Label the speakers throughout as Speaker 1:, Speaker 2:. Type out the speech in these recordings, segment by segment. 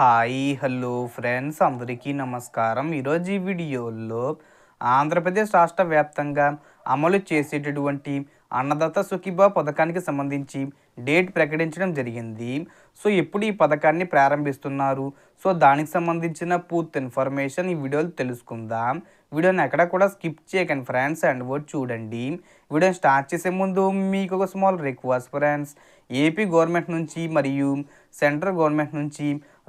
Speaker 1: Hi hello friends. అందరికీ నమస్కారం. ఈరోజు ఈ వీడియోలో ఆంధ్రప్రదేశ్ రాష్ట్ర వ్యాప్తంగా అమలు చేసేటటువంటి అన్నదాత సుఖీబా పథకానికి సంబంధించి డేట్ ప్రకటించడం జరిగింది. సో ఎప్పుడు ఈ పథకాన్ని ప్రారంభిస్తున్నారు? సో దానికి సంబంధించిన పూర్తి ఇన్ఫర్మేషన్ ఈ వీడియోలో తెలుసుకుందాం. వీడియోని ఎక్కడ కూడా స్కిప్ చేయకండి ఫ్రెండ్స్ అండ్ వర్డ్ చూడండి. వీడియోని స్టార్ట్ చేసే ముందు మీకు ఒక small request friends. AP government నుంచి మరియు సెంట్రల్ గవర్నమెంట్ నుంచి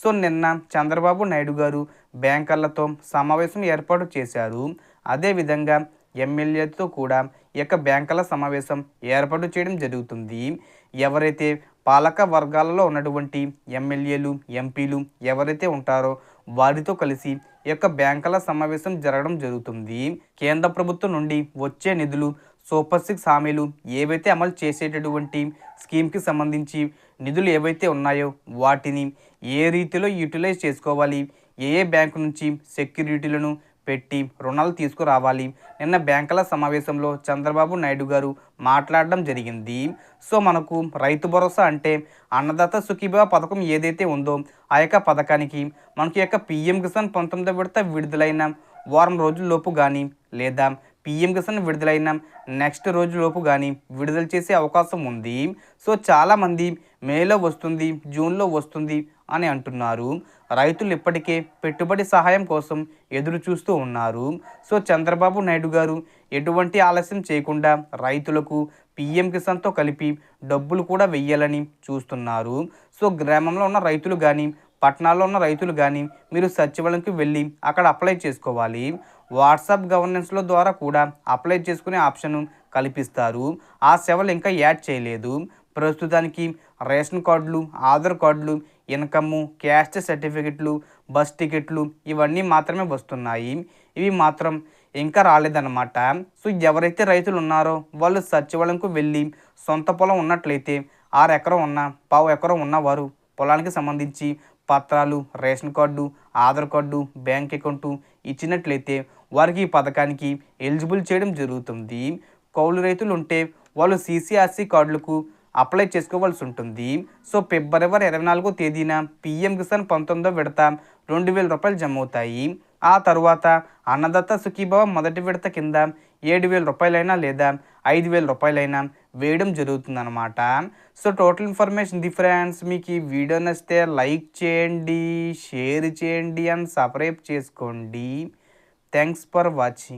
Speaker 1: సో నిన్న చంద్రబాబు నాయుడు గారు బ్యాంకర్లతో సమావేశం ఏర్పాటు చేశారు. అదేవిధంగా ఎమ్మెల్యేతో కూడా ఈ యొక్క బ్యాంకుల సమావేశం ఏర్పాటు చేయడం జరుగుతుంది. ఎవరైతే పాలక వర్గాలలో ఉన్నటువంటి ఎమ్మెల్యేలు ఎంపీలు ఎవరైతే ఉంటారో వారితో కలిసి ఈ యొక్క బ్యాంకుల సమావేశం జరగడం జరుగుతుంది. కేంద్ర ప్రభుత్వం నుండి వచ్చే నిధులు సూపర్ సిక్స్ హామీలు ఏవైతే అమలు చేసేటటువంటి స్కీమ్కి సంబంధించి నిధులు ఏవైతే ఉన్నాయో వాటిని ఏ రీతిలో యూటిలైజ్ చేసుకోవాలి? ఏ ఏ బ్యాంకు నుంచి సెక్యూరిటీలను పెట్టి రుణాలు తీసుకురావాలి? నిన్న బ్యాంకుల సమావేశంలో చంద్రబాబు నాయుడు గారు మాట్లాడడం జరిగింది. సో మనకు రైతు భరోసా అంటే అన్నదాత సుఖీభా పథకం ఏదైతే ఉందో ఆ యొక్క పథకానికి మనకి యొక్క పిఎం కిసాన్ పంతొమ్మిదో విడత విడుదలైన వారం రోజుల్లోపు కానీ లేదా పిఎం కిసాన్ విడుదలైన నెక్స్ట్ రోజులోపు కానీ విడుదల చేసే అవకాశం ఉంది. సో చాలామంది మేలో వస్తుంది జూన్లో వస్తుంది అని అంటున్నారు. రైతులు ఇప్పటికే పెట్టుబడి సహాయం కోసం ఎదురు చూస్తూ ఉన్నారు. సో చంద్రబాబు నాయుడు గారు ఎటువంటి ఆలస్యం చేయకుండా రైతులకు పిఎం కిసాన్తో కలిపి డబ్బులు కూడా వెయ్యాలని చూస్తున్నారు. సో గ్రామంలో ఉన్న రైతులు కానీ పట్టణాల్లో ఉన్న రైతులు కానీ మీరు సచివాలయంకి వెళ్ళి అక్కడ అప్లై చేసుకోవాలి. వాట్సాప్ గవర్నెన్స్లో ద్వారా కూడా అప్లై చేసుకునే ఆప్షన్ కల్పిస్తారు. ఆ సేవలు ఇంకా యాడ్ చేయలేదు. ప్రస్తుతానికి రేషన్ కార్డులు ఆధార్ కార్డులు ఇన్కమ్ క్యాస్ట్ సర్టిఫికెట్లు బస్ టికెట్లు ఇవన్నీ మాత్రమే వస్తున్నాయి. ఇవి మాత్రం ఇంకా రాలేదన్నమాట. సో ఎవరైతే రైతులు ఉన్నారో వాళ్ళు సచివాలయంకు వెళ్ళి సొంత పొలం ఉన్నట్లయితే ఆరు ఎకరం ఉన్న పావు ఎకరం ఉన్నవారు పొలానికి సంబంధించి పత్రాలు ration card Aadhaar card bank account ఇచ్చినట్లయితే వారికి ఈ పథకానికి ఎలిజిబుల్ చేయడం జరుగుతుంది. కౌలు రైతులు ఉంటే వాళ్ళు సీసీఆర్సీ కార్డులకు అప్లై చేసుకోవాల్సి ఉంటుంది. సో ఫిబ్రవరి ఇరవై నాలుగో తేదీన పిఎం కిసాన్ పంతొమ్మిదో విడత రెండు వేల రూపాయలు జమ అవుతాయి ఆ తరువాత అన్నదత్త సుఖీభవ మొదటి విడత కింద ఏడు వేల రూపాయలైనా లేదా ఐదు వేల రూపాయలైనా వేయడం జరుగుతుందన్నమాట. So total information the friends మీకు ఈ వీడియో నచ్చితే లైక్ చేయండి షేర్ చేయండి అండ్ సబ్స్క్రైబ్ చేసుకోండి. Thanks for watching.